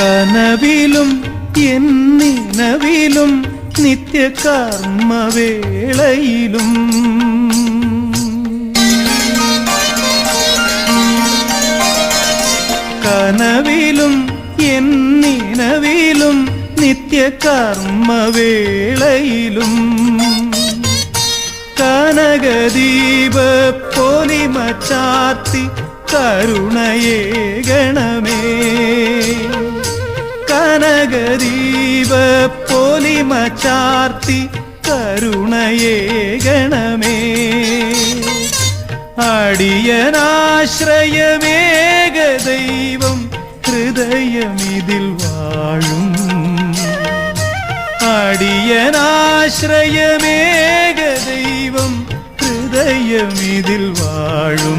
കനവിലും എന്നിനവിലും നിത്യകർമ്മവേളയിലും. കനവിലും എന്നിനവിലും നിത്യകർമ്മവേളയിലും. കനകദീപ പൊലിമ കരുണയേ കനകദീപ പൊലിമ ചാർത്തി കരുണയേ ഗണമേ. അടിയനാശ്രയമേക ദൈവം ഹൃദയമിതിൽ വാഴും. അടിയനാശ്രയമേക ദൈവം ഹൃദയമിതിൽ വാഴും.